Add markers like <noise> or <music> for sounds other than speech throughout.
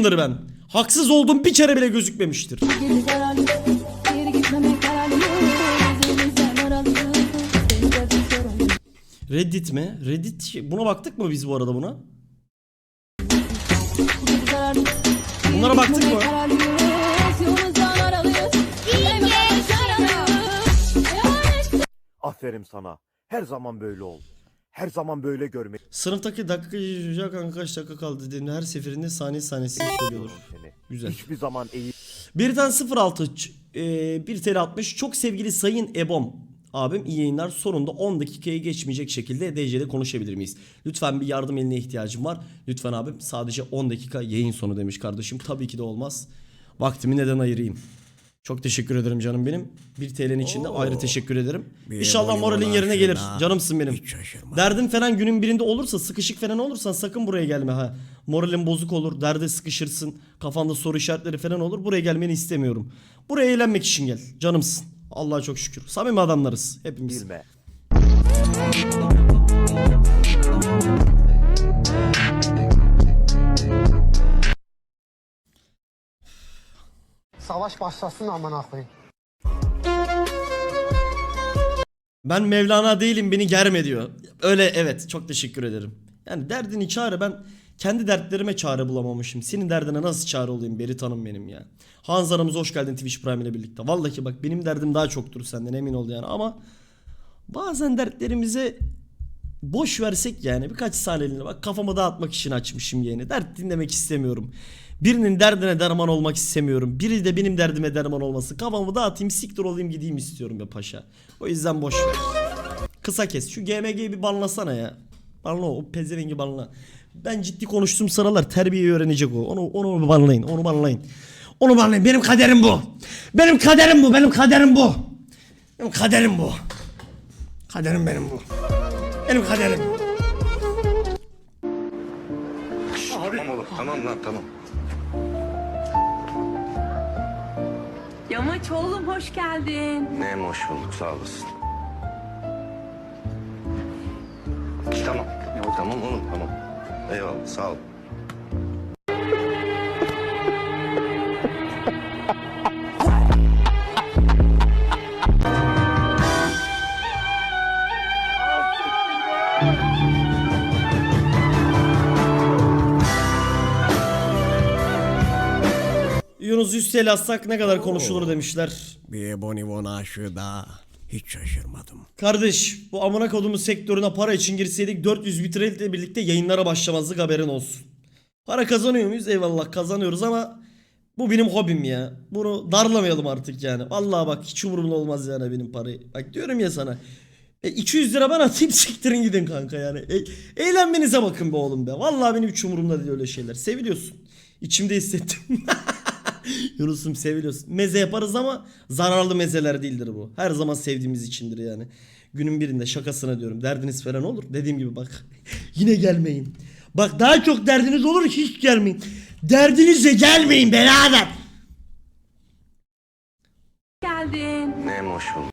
haklıyımdır ben. Haksız olduğum bir kere bile gözükmemiştir. Reddit mi? Reddit şey- buna baktık mı biz bu arada buna? Bunlara baktık mı? Aferin sana. Her zaman böyle ol. Her zaman böyle görmek Sınıftaki dakika ya kanka kaç dakika kaldı dediğimde her seferinde saniye sanesini söylüyorlar. seni. Güzel. Hiçbir zaman eğil Biritan 06 ç- e, 1 TL atmış. Çok sevgili Sayın Ebom abim iyi yayınlar. Sonunda 10 dakikayı geçmeyecek şekilde DC'de konuşabilir miyiz? Lütfen bir yardım eline ihtiyacım var. Lütfen abim sadece 10 dakika yayın sonu demiş kardeşim. Tabii ki de olmaz. Vaktimi neden ayırayım? Çok teşekkür ederim canım benim. 1 TL'nin içinde ayrı teşekkür ederim. Bir İnşallah moralin olan yerine gelir. şuna Canımsın benim. hiç şaşırma. Derdin falan günün birinde olursa, sıkışık falan olursan sakın buraya gelme ha. Moralin bozuk olur, derde sıkışırsın, kafanda soru işaretleri falan olur. Buraya gelmeni istemiyorum. Buraya eğlenmek için gel. Canımsın. Allah'a çok şükür. Samimi adamlarız hepimiz. bilme. Savaş başlasın amına koyayım. Ben Mevlana değilim beni germe diyor. Öyle evet çok teşekkür ederim. Yani derdini çare ben kendi dertlerime çare bulamamışım. Senin derdine nasıl çare olayım Berit Hanım benim ya. Hanzarımız hoş geldin Twitch Prime ile birlikte. Vallahi bak benim derdim daha çoktur senden emin ol yani ama bazen dertlerimize boş versek yani birkaç saniyeliğine bak kafamı dağıtmak için açmışım yeni. Dert dinlemek istemiyorum. Birinin derdine derman olmak istemiyorum. Biri de benim derdime derman olması. Kafamı dağıtayım siktir olayım gideyim istiyorum be paşa. O yüzden boş ver. Kısa kes. Şu GMG'yi bir banlasana ya. Banla o, o pezevengi banla. Ben ciddi konuştuğum sıralar terbiyeyi öğrenecek o. Onu onu banlayın. Onu banlayın. Onu banlayın. Benim kaderim bu. Benim kaderim bu. Benim kaderim bu. Benim kaderim bu. Kaderim benim bu. Benim kaderim. Tamam oğlum tamam lan tamam. Yamaç oğlum hoş geldin. Ne hoş bulduk sağ olasın. Tamam. Tamam oğlum tamam. Eyvallah sağ ol. 100 TL atsak ne kadar konuşulur demişler. Bir bonibon aşığı daha hiç şaşırmadım. Kardeş bu amına kodumun sektörüne para için girseydik 400 bitreyle birlikte yayınlara başlamazdık haberin olsun. Para kazanıyor muyuz? Eyvallah kazanıyoruz ama bu benim hobim ya. Bunu darlamayalım artık yani. Vallahi bak hiç umurumda olmaz yani benim parayı. Bak diyorum ya sana. E, 200 lira ben atayım <laughs> siktirin gidin kanka yani. E, eğlenmenize bakın be oğlum be. Vallahi benim hiç umurumda değil öyle şeyler. Seviliyorsun. İçimde hissettim. <laughs> <laughs> Yunus'um seviliyorsun. Meze yaparız ama zararlı mezeler değildir bu. Her zaman sevdiğimiz içindir yani. Günün birinde şakasına diyorum. Derdiniz falan olur. Dediğim gibi bak. <laughs> Yine gelmeyin. Bak daha çok derdiniz olur hiç gelmeyin. Derdinizle gelmeyin beraber. Geldin. Ne hoş bulduk.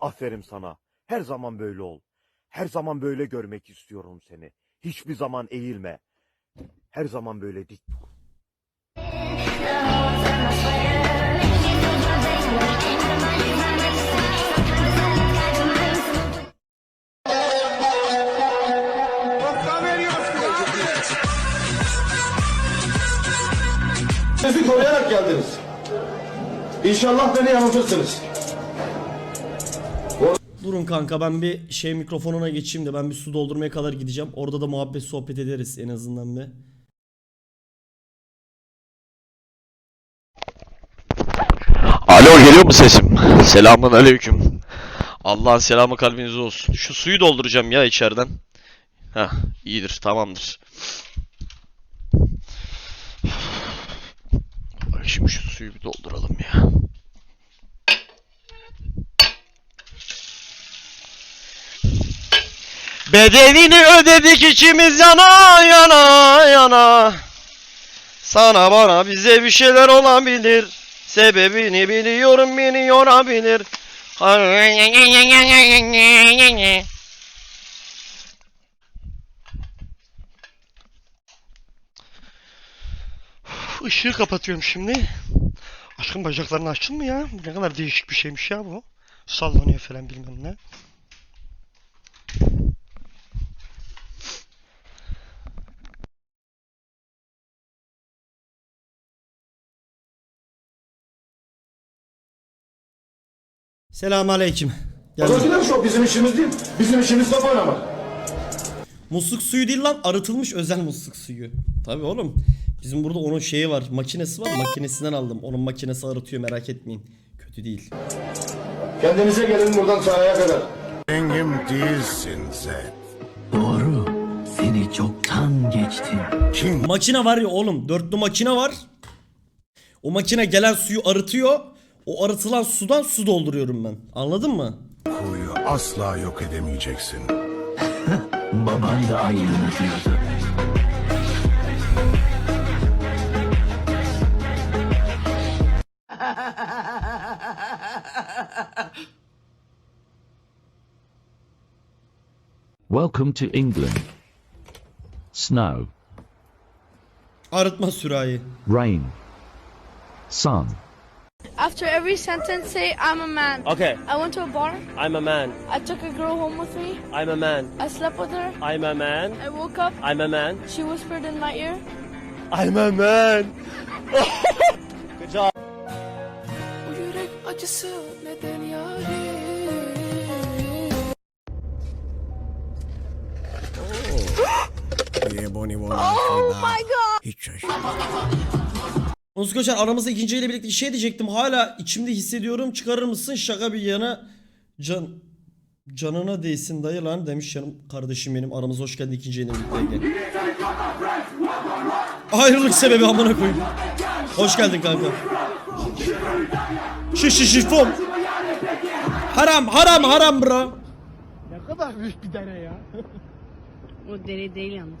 Aferin sana. Her zaman böyle ol. Her zaman böyle görmek istiyorum seni. Hiçbir zaman eğilme. Her zaman böyle dik dur. Bizi koruyarak geldiniz. İnşallah beni yanıltırsınız. Durun kanka ben bir şey mikrofonuna geçeyim de ben bir su doldurmaya kadar gideceğim. Orada da muhabbet sohbet ederiz en azından bir. Alo geliyor mu sesim? Selamun aleyküm. Allah'ın selamı kalbinize olsun. Şu suyu dolduracağım ya içeriden. Heh iyidir tamamdır. Şimdi şu suyu bir dolduralım ya. Bedelini ödedik içimiz yana yana yana Sana bana bize bir şeyler olabilir Sebebini biliyorum beni yorabilir Işığı kapatıyorum şimdi. Aşkım bacaklarını açtın mı ya? Ne kadar değişik bir şeymiş ya bu. Sallanıyor falan bilmem ne. Selam aleyküm. Oradakiler şu bizim işimiz değil. Bizim işimiz top oynamak. Musluk suyu değil lan arıtılmış özel musluk suyu. Tabi oğlum. Bizim burada onun şeyi var. Makinesi var. Makinesinden aldım. Onun makinesi arıtıyor merak etmeyin. Kötü değil. Kendinize gelin buradan sahaya kadar. Rengim değilsin sen. Doğru. Seni çoktan geçtim. Kim? Makine var ya oğlum. Dörtlü makine var. O makine gelen suyu arıtıyor. O arıtılan sudan su dolduruyorum ben. Anladın mı? Kuyu asla yok edemeyeceksin. <laughs> Baban da aynını diyordu. Welcome to England. Snow, Arıtma sürahi. rain, sun. After every sentence, say, I'm a man. Okay, I went to a bar. I'm a man. I took a girl home with me. I'm a man. I slept with her. I'm a man. I woke up. I'm a man. She whispered in my ear. I'm a man. <laughs> Good job. acısı neden yarim? Diye boni boni Oh, <gasps> oh my god! Hiç şaşırmadım. Onuz Koçer aramızda ikinciyle birlikte şey diyecektim. Hala içimde hissediyorum. Çıkarır mısın? Şaka bir yana. Can canına değsin dayı lan demiş canım kardeşim benim. Aramıza hoş geldin ikinciyle birlikte. Gel. Ayrılık sebebi amına koyayım. Hoş geldin kanka. Şiş şiş şiş fom. Haram haram haram bro. O deri değil yalnız.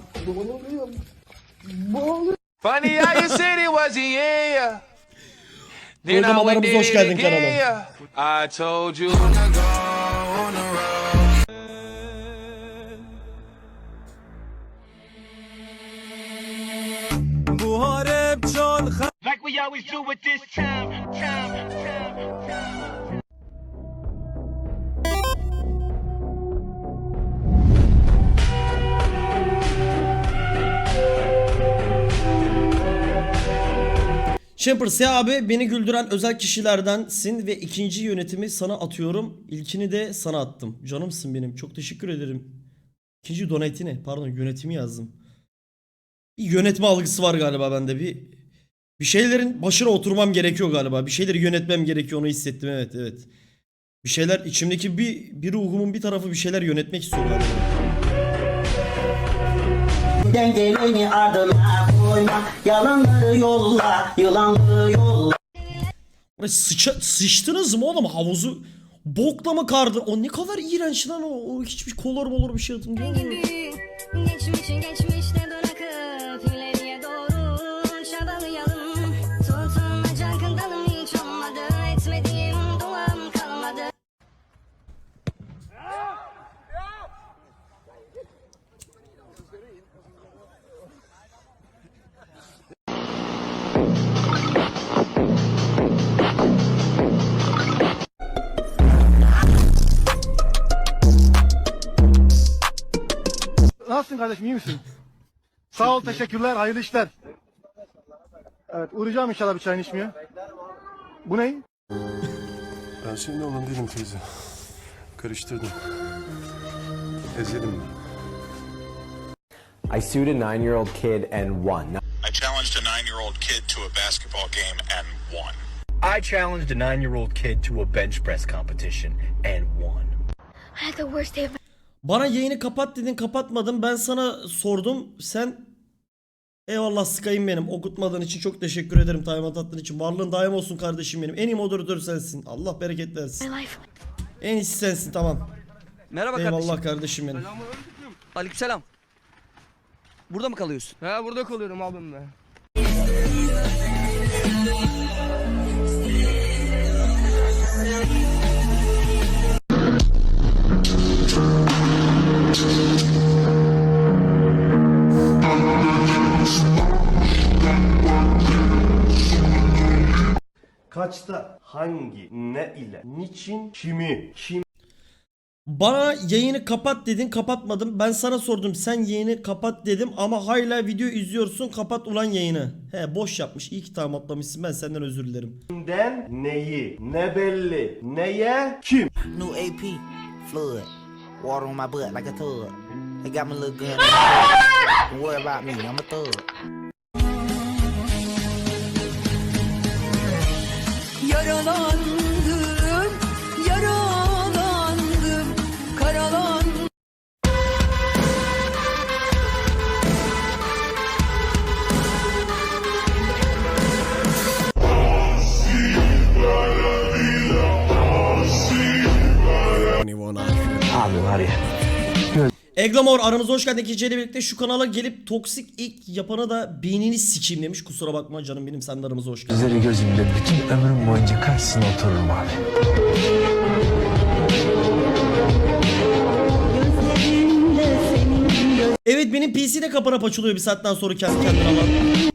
Funny how you said it was yeah. Program aramıza hoş geldin kanalım. I told you. Like we always do with this time, time, time, time. Şempers ya abi beni güldüren özel kişilerdensin ve ikinci yönetimi sana atıyorum. İlkini de sana attım. Canımsın benim. Çok teşekkür ederim. İkinci donate'i ne? Pardon yönetimi yazdım. Bir yönetme algısı var galiba bende. Bir bir şeylerin başına oturmam gerekiyor galiba. Bir şeyleri yönetmem gerekiyor onu hissettim evet evet. Bir şeyler içimdeki bir bir ruhumun bir tarafı bir şeyler yönetmek istiyor galiba. Dengeleni ardına koyma. Yalanları yolla, yılanları yolla. Ay Sıça, sıçtınız mı oğlum havuzu? Bokla mı kardı? O ne kadar iğrenç lan o. o hiçbir kolor molor bir şey musun? Geçmişi geçmişte bırakıp kardeşim iyi misin? Sağ ol teşekkürler hayırlı işler. Evet uğrayacağım inşallah bir çayını içmeye. Bu ne? Ben şimdi onun değilim teyze. Karıştırdım. Ezelim. I sued a nine-year-old kid and won. I challenged a nine-year-old kid to a basketball game and won. I challenged a nine-year-old kid to a bench press competition and won. I had the worst day of Bana yayını kapat dedin kapatmadım. Ben sana sordum. Sen Eyvallah Sky'ım benim. Okutmadığın için çok teşekkür ederim. Time attığın için. Varlığın daim olsun kardeşim benim. En iyi moderatör sensin. Allah bereket versin. En iyisi sensin tamam. Merhaba Eyvallah kardeşim benim. Aleykümselam. Burada mı kalıyorsun? He burada kalıyorum abim Kaçta, hangi, ne ile, niçin, kimi, kim Bana yayını kapat dedin kapatmadım. Ben sana sordum sen yayını kapat dedim ama hala video izliyorsun kapat ulan yayını. He boş yapmış. İyi ki tamam atlamışsın ben senden özür dilerim. kimden, neyi, ne belli, neye, kim? New AP. Flood. Water on my butt like a tub. They got my little gun. Don't worry about me. I'm a thug. Yaralandım, yaralandım, karalandım. Abi var ya. Eglamor aramıza hoş geldin. Geceyle birlikte şu kanala gelip toksik ilk yapanı da beynini sikeyim demiş. Kusura bakma canım benim sen de aramıza hoş geldin. Sizleri gözümde bütün ömrüm boyunca karşısına otururum abi. Evet benim PC de kapanıp açılıyor bir saatten sonra kendi kendine ama.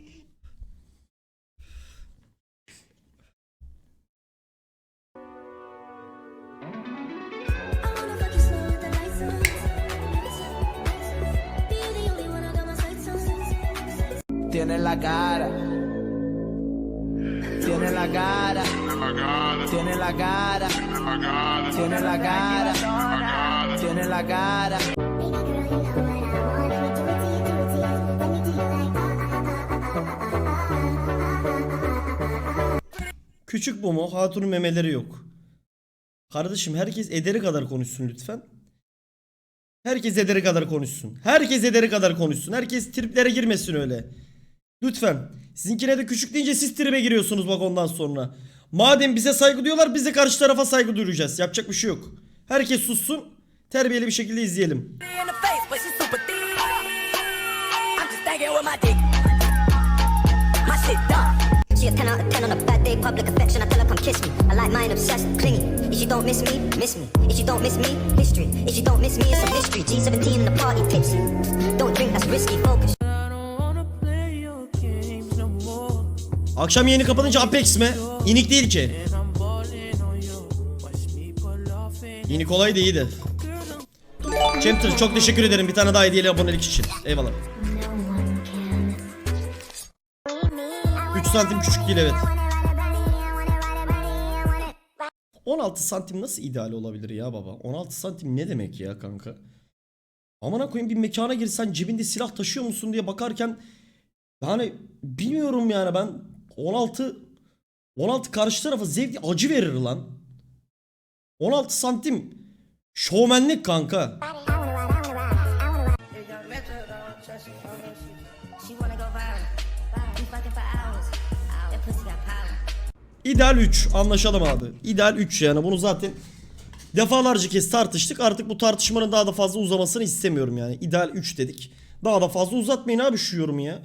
Tiene la cara. Tiene la cara. Tiene la cara. Tiene la cara. Tiene la cara. Küçük mu? Hatunun memeleri yok. Kardeşim herkes ederi kadar konuşsun lütfen. Herkes ederi kadar konuşsun. Herkes ederi kadar konuşsun. Herkes triplere girmesin öyle. Lütfen. Sizinkine de küçük deyince siz tribe giriyorsunuz bak ondan sonra. Madem bize saygı duyuyorlar biz de karşı tarafa saygı duyacağız. Yapacak bir şey yok. Herkes sussun. Terbiyeli bir şekilde izleyelim. She a 10 out of 10 on a bad day, public affection. I tell her come kiss me. I like mine obsessed, clingy. If you don't miss me, miss me. If you don't miss me, history. If you don't miss me, it's a mystery. G17 in the party tipsy. Don't drink, that's risky. Focus. Akşam yayını kapanınca Apex mi? İnik değil ki. İnik kolay da iyiydi. Chapter çok teşekkür ederim bir tane daha hediyeli abonelik için. Eyvallah. 3 santim küçük değil evet. 16 santim nasıl ideal olabilir ya baba? 16 santim ne demek ya kanka? Amına koyayım bir mekana girsen cebinde silah taşıyor musun diye bakarken yani bilmiyorum yani ben 16 16 karşı tarafa zevk acı verir lan. 16 santim şovmenlik kanka. İdeal 3 anlaşalım abi. İdeal 3 yani bunu zaten defalarca kez tartıştık. Artık bu tartışmanın daha da fazla uzamasını istemiyorum yani. İdeal 3 dedik. Daha da fazla uzatmayın abi şu yorumu ya.